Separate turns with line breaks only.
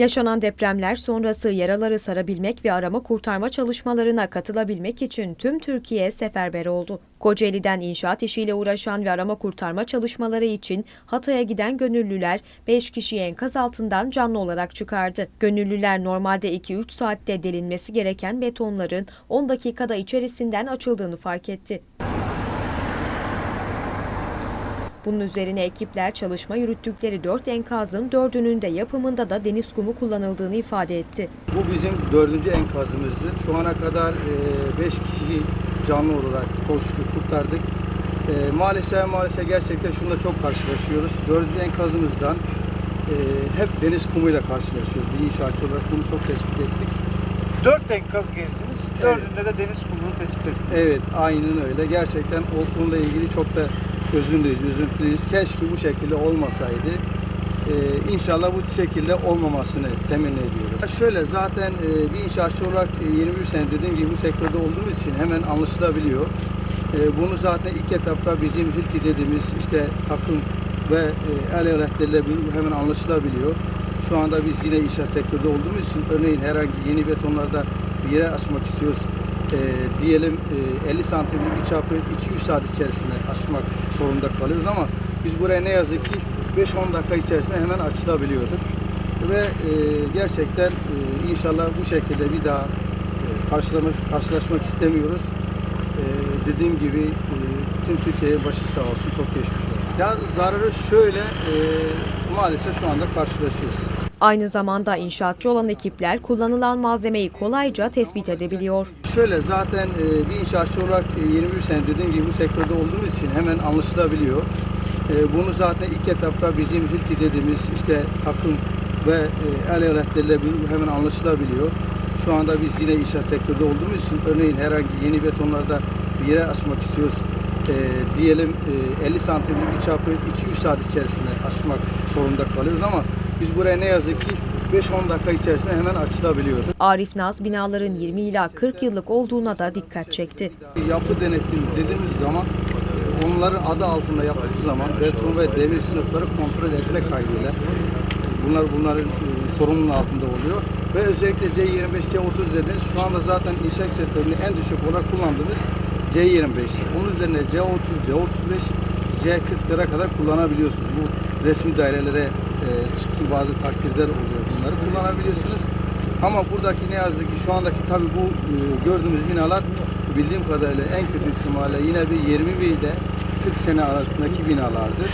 Yaşanan depremler sonrası yaraları sarabilmek ve arama kurtarma çalışmalarına katılabilmek için tüm Türkiye seferber oldu. Kocaeli'den inşaat işiyle uğraşan ve arama kurtarma çalışmaları için Hatay'a giden gönüllüler 5 kişiyi enkaz altından canlı olarak çıkardı. Gönüllüler normalde 2-3 saatte delinmesi gereken betonların 10 dakikada içerisinden açıldığını fark etti. Bunun üzerine ekipler çalışma yürüttükleri 4 enkazın 4'ünün de yapımında da deniz kumu kullanıldığını ifade etti.
Bu bizim dördüncü enkazımızdır. Şu ana kadar 5 kişi canlı olarak şükür kurtardık. E, maalesef maalesef gerçekten şununla çok karşılaşıyoruz. Dördüncü enkazımızdan e, hep deniz kumuyla karşılaşıyoruz. Bir inşaatçı olarak bunu çok tespit ettik.
Dört enkaz gezdiniz. Dördünde de deniz kumunu tespit ettiniz.
Evet aynen öyle. Gerçekten o konuyla ilgili çok da üzüntülüyüz, üzüntülüyüz. Keşke bu şekilde olmasaydı. Ee, inşallah bu şekilde olmamasını temenni ediyoruz. Şöyle zaten e, bir inşaatçı olarak e, 21 sene dediğim gibi bu sektörde olduğumuz için hemen anlaşılabiliyor. E, bunu zaten ilk etapta bizim Hilti dediğimiz işte takım ve e, el öğretleriyle bir- hemen anlaşılabiliyor. Şu anda biz yine inşaat sektörde olduğumuz için örneğin herhangi yeni betonlarda bir yere açmak istiyoruz. E, diyelim e, 50 santimlik bir çapı 2-3 saat içerisinde açmak zorunda kalıyoruz ama biz buraya ne yazık ki 5-10 dakika içerisinde hemen açılabiliyordur. Ve e, gerçekten e, inşallah bu şekilde bir daha e, karşılamak, karşılaşmak istemiyoruz. E, dediğim gibi e, tüm Türkiye'ye başı sağ olsun, çok geçmiş olsun. Ya zararı şöyle, e, maalesef şu anda karşılaşıyoruz.
Aynı zamanda inşaatçı olan ekipler kullanılan malzemeyi kolayca tespit edebiliyor.
Şöyle zaten e, bir inşaatçı olarak e, 21 sene dediğim gibi bu sektörde olduğumuz için hemen anlaşılabiliyor. E, bunu zaten ilk etapta bizim Hilti dediğimiz işte takım ve e, el öğretleriyle bir- hemen anlaşılabiliyor. Şu anda biz yine inşaat sektörde olduğumuz için örneğin herhangi yeni betonlarda bir yere açmak istiyoruz. E, diyelim e, 50 santimlik bir çapı 2-3 saat içerisinde açmak zorunda kalıyoruz ama biz buraya ne yazık ki 5-10 dakika içerisinde hemen açılabiliyordu.
Arif Naz binaların 20 ila 40 yıllık olduğuna da dikkat çekti.
Yapı denetim dediğimiz zaman e, onların adı altında yapıldığı zaman beton ve demir sınıfları kontrol etme kaydıyla bunlar bunların e, sorumluluğu altında oluyor. Ve özellikle C25, C30 dediğiniz şu anda zaten inşaat sektöründe en düşük olarak kullandığımız C25. Onun üzerine C30, C35, C40'lara kadar kullanabiliyorsunuz. Bu resmi dairelere e, çıktığı bazı takdirler oluyor. Bunları kullanabiliyorsunuz. Ama buradaki ne yazık ki şu andaki tabii bu e, gördüğümüz binalar bildiğim kadarıyla en kötü ihtimalle yine bir 20 ile 40 sene arasındaki binalardır.